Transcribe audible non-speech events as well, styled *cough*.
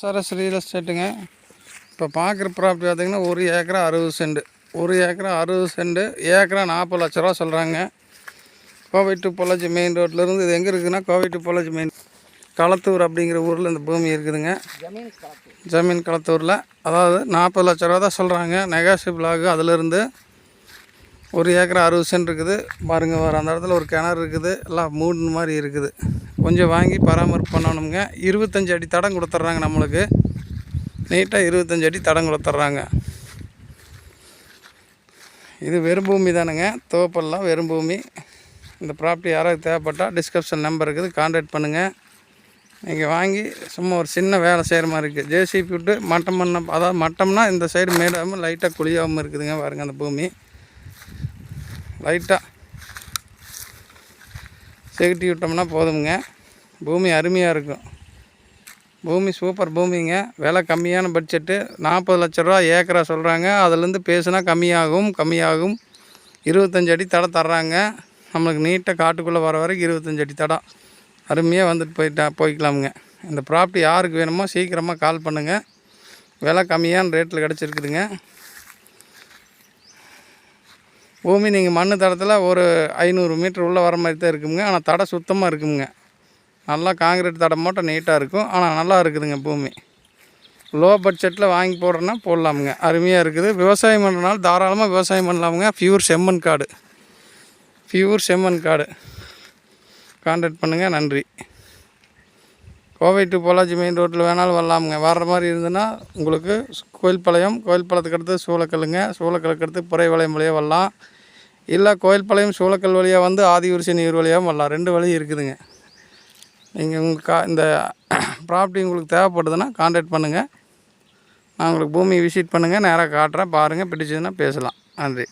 சரஸ் real எஸ்டேட்டுங்க இப்போ பார்க்குற property பார்த்தீங்கன்னா ஒரு ஏக்கரா அறுபது சென்ட் ஒரு ஏக்கரா அறுபது சென்ட் ஏக்கரா நாற்பது லட்ச ரூபா சொல்கிறாங்க கோவை டு பொள்ளாச்சி மெயின் ரோட்லேருந்து இது எங்கே இருக்குதுன்னா கோவை டு பொள்ளாச்சி மெயின் களத்தூர் அப்படிங்கிற ஊரில் இந்த பூமி இருக்குதுங்க. ஜமீன் களத்தூரில். அதாவது நாற்பது லட்ச ரூபா தான் சொல்கிறாங்க நெகாசிபிள் ஆகும் அதிலிருந்து ஒரு ஏக்கரா அறுபது சென்ட் இருக்குது. பாருங்கள் வர அந்த இடத்துல ஒரு கிணறு இருக்குது. எல்லாம் மூணு மாதிரி இருக்குது. கொஞ்சம் வாங்கி பராமரிப்பு பண்ணணுங்க இருபத்தஞ்சி அடி தடம் கொடுத்துட்றாங்க நம்மளுக்கு. நீட்டாக இருபத்தஞ்சி அடி தடம் கொடுத்துட்றாங்க. இது வெறும் பூமி தானுங்க. தோப்பெல்லாம் வெறும் பூமி. இந்த ப்ராப்பர்ட்டி யாராவது தேவைப்பட்டால் டிஸ்கிரிப்ஷன் நம்பர் இருக்குது கான்டாக்ட் பண்ணுங்கள் நீங்கள் வாங்கி சும்மா ஒரு சின்ன வேலை செய்கிற மாதிரி இருக்குது ஜேசிபி விட்டு மட்டம் பண்ண அதாவது மட்டம்னா இந்த சைடு மேடாமல் லைட்டாக குழியாமல் இருக்குதுங்க பாருங்கள் அந்த பூமி. லைட்டாக செகுட்டி விட்டோம்னா போதுங்க பூமி அருமையாக இருக்கும். பூமி சூப்பர் பூமிங்க. விலை கம்மியான பட்ஜெட்டு நாற்பது லட்ச ரூபா ஏக்கரா சொல்கிறாங்க அதுலேருந்து பேசுனா கம்மியாகும் கம்மியாகும். இருபத்தஞ்சு அடி தடம் தர்றாங்க. நம்மளுக்கு நீட்டாக காட்டுக்குள்ளே வர வரைக்கும் இருபத்தஞ்சு அடி தடம் அருமையாக வந்துட்டு போயிட்டா போய்க்கலாமுங்க. இந்த ப்ராப்பர்ட்டி யாருக்கு வேணுமோ சீக்கிரமாக கால் பண்ணுங்கள் விலை கம்மியான ரேட்டில் கிடச்சிருக்குதுங்க. பூமி நீங்கள் மண் தடத்தில் ஒரு ஐநூறு மீட்டர் உள்ளே வர மாதிரி தான் இருக்குங்க ஆனால் தடை சுத்தமாக இருக்குங்க நல்லா காங்கிரீட் தடம் மட்டும் நீட்டாக இருக்கும். ஆனால் நல்லா இருக்குதுங்க பூமி. லோ பட்ஜெட்டில் வாங்கி போடுறோன்னா போடலாமுங்க. அருமையாக இருக்குது. விவசாயம் பண்ணுறனால தாராளமாக விவசாயம் பண்ணலாமுங்க. ஃபியூர் செம்மண் காடு. ஃபியூர் செம்மண் காடு. கான்டாக்ட் பண்ணுங்கள் நன்றி. கோவை டு பொள்ளாச்சி மெயின் ரோட்டில் வேணாலும் வரலாமுங்க. வர்ற மாதிரி இருந்ததுன்னா உங்களுக்கு கோயில்பாளையம் கோயில்பாளையத்துக்கு அடுத்து சூளக்கல்லுங்க. சூளக்கல்லுக்கு அடுத்து புறைவளையம் வழியாக வரலாம். இல்லை கோயில்பாளையம் சூளக்கல் வழியாக வந்து ஆதியூர்சி நீர் வழியாகவும் வரலாம். ரெண்டு வழி இருக்குதுங்க. நீங்கள் உங்களுக்கு கா இந்த *clears throat* ப்ராப்பர்ட்டி உங்களுக்கு தேவைப்படுதுன்னா காண்டாக்ட் பண்ணுங்கள் நான் உங்களுக்கு பூமி விசிட் பண்ணுங்கள் நேராக காட்டுறேன். பாருங்கள் பிடிச்சதுன்னா பேசலாம். நன்றி.